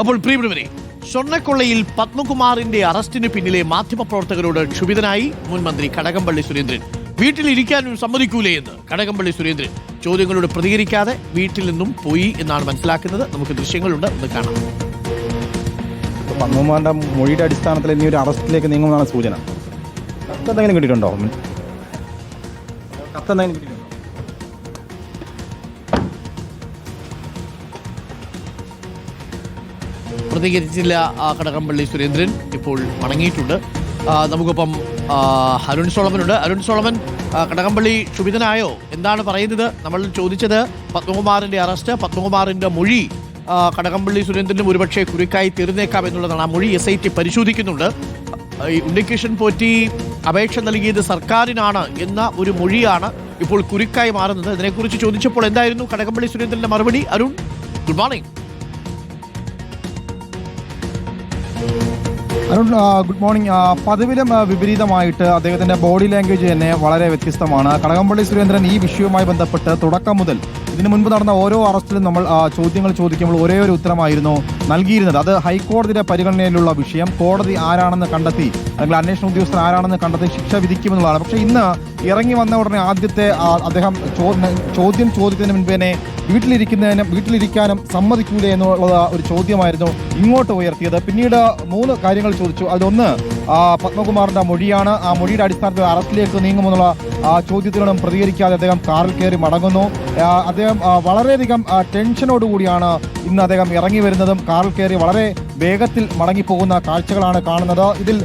അപ്പോൾ പ്രിയപ്പെട്ടവരെ സ്വർണക്കൊള്ളയിൽ പത്മകുമാറിന്റെ അറസ്റ്റിന് പിന്നിലെ മാധ്യമപ്രവർത്തകരോട് ക്ഷുഭിതനായി മുൻ മന്ത്രി കടകംപള്ളി സുരേന്ദ്രൻ. വീട്ടിലിരിക്കാനും സമ്മതിക്കൂലേ എന്ന് കടകംപള്ളി സുരേന്ദ്രൻ. ചോദ്യങ്ങളോട് പ്രതികരിക്കാതെ വീട്ടിൽ നിന്നും പോയി എന്നാണ് മനസ്സിലാക്കുന്നത്. നമുക്ക് ദൃശ്യങ്ങളുണ്ട് ഒന്ന് കാണാം. പത്മകുമാറിന്റെ മൊഴിയുടെ അടിസ്ഥാനത്തിൽ ഇനി ഒരു അറസ്റ്റിലേക്ക് നീങ്ങുമെന്നാണ് സൂചന. കത്ത് എന്തെങ്കിലും കിട്ടിയിട്ടുണ്ടോ? കത്ത് എന്തെങ്കിലും പ്രതികരിച്ചില്ല കടകംപള്ളി സുരേന്ദ്രൻ. ഇപ്പോൾ മടങ്ങിയിട്ടുണ്ട്. നമുക്കൊപ്പം അരുൺ സോളമനുണ്ട്. അരുൺ സോളമൻ കടകംപള്ളി ക്ഷുഭിതനായോ? എന്താണ് പറയുന്നത്? നമ്മൾ ചോദിച്ചത് പത്മകുമാറിന്റെ അറസ്റ്റ് പത്മകുമാറിന്റെ മൊഴി കടകംപള്ളി സുരേന്ദ്രനും ഒരുപക്ഷെ കുരുക്കായി തീർന്നേക്കാം എന്നുള്ളതാണ്. ആ മൊഴി എസ് ഐ ടി പരിശോധിക്കുന്നുണ്ട്. ഉണ്ണികൃഷ്ണൻ പോറ്റി അപേക്ഷ നൽകിയത് സർക്കാരിനാണ് എന്ന ഒരു മൊഴിയാണ് ഇപ്പോൾ കുരുക്കായി മാറുന്നത്. ഇതിനെക്കുറിച്ച് ചോദിച്ചപ്പോൾ എന്തായിരുന്നു കടകംപള്ളി സുരേന്ദ്രന്റെ മറുപടി? Arun good morning. Arun good morning പതിവിലും വിപരീതമായിട്ട് അദ്ദേഹത്തിന്റെ ബോഡി ലാംഗ്വേജ് തന്നെ വളരെ വ്യത്യസ്തമാണ്. കടകംപള്ളി സുരേന്ദ്രൻ ഈ വിഷയവുമായി ബന്ധപ്പെട്ട് തുടക്കം മുതൽ ഇതിനു മുൻപ് നടന്ന ഓരോ അറസ്റ്റിലും നമ്മൾ ചോദ്യങ്ങൾ ചോദിക്കുമ്പോൾ ഒരേ ഒരു ഉത്തരമായിരുന്നു നൽകിയിരുന്നത്. അത് ഹൈക്കോടതിയുടെ പരിഗണനയിലുള്ള വിഷയം. കോടതി ആരാണെന്ന് കണ്ടെത്തി അല്ലെങ്കിൽ അന്വേഷണ ഉദ്യോഗസ്ഥർ ആരാണെന്ന് കണ്ടെത്തി ശിക്ഷ വിധിക്കുമെന്നുള്ളതാണ്. പക്ഷേ ഇന്ന് ഇറങ്ങി വന്ന ഉടനെ ആദ്യത്തെ അദ്ദേഹം ചോദ്യം ചോദിക്കുന്നതിന് മുൻപ് തന്നെ വീട്ടിലിരിക്കുന്നതിനും വീട്ടിലിരിക്കാനും സമ്മതിക്കൂലേ എന്നുള്ളത് ഒരു ചോദ്യമായിരുന്നു ഇങ്ങോട്ട് ഉയർത്തിയത്. പിന്നീട് മൂന്ന് കാര്യങ്ങൾ ചോദിച്ചു. അതിലൊന്ന് പത്മകുമാറിന്റെ മൊഴിയാണ്. ആ മൊഴിയുടെ അടിസ്ഥാനത്തിൽ അറസ്റ്റിലേക്ക് നീങ്ങുമെന്നുള്ള ആ ചോദ്യത്തിനോടും പ്രതികരിക്കാതെ അദ്ദേഹം കാറിൽ കയറി മടങ്ങുന്നു. അദ്ദേഹം വളരെയധികം ടെൻഷനോടുകൂടിയാണ് ഇന്ന് അദ്ദേഹം ഇറങ്ങി വരുന്നതും കാറിൽ കയറി വളരെ വേഗത്തിൽ മടങ്ങിപ്പോകുന്ന കാഴ്ചകളാണ് കാണുന്നത്. ഇതിൽ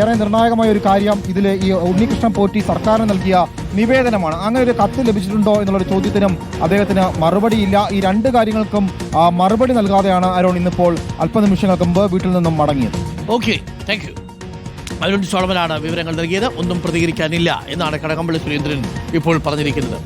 ഏറെ നിർണായകമായ ഒരു കാര്യം ഇതിൽ ഈ ഉണ്ണികൃഷ്ണൻ പോറ്റി സർക്കാരിന് നൽകിയ നിവേദനമാണ്. അങ്ങനെ ഒരു കത്ത് ലഭിച്ചിട്ടുണ്ടോ എന്നുള്ളൊരു ചോദ്യത്തിനും അദ്ദേഹത്തിന് മറുപടിയില്ല. ഈ രണ്ട് കാര്യങ്ങൾക്കും മറുപടി നൽകാതെയാണ് അരുൺ ഇന്നിപ്പോൾ അല്പനിമിഷങ്ങൾക്ക് മുമ്പ് വീട്ടിൽ നിന്നും മടങ്ങിയത്. ഓക്കെ താങ്ക് യു അരുൺ സോളമനാണ് വിവരങ്ങൾ നൽകിയത്. ഒന്നും പ്രതികരിക്കാനില്ല എന്നാണ് കടകംപള്ളി സുരേന്ദ്രൻ ഇപ്പോൾ പറഞ്ഞിരിക്കുന്നത്.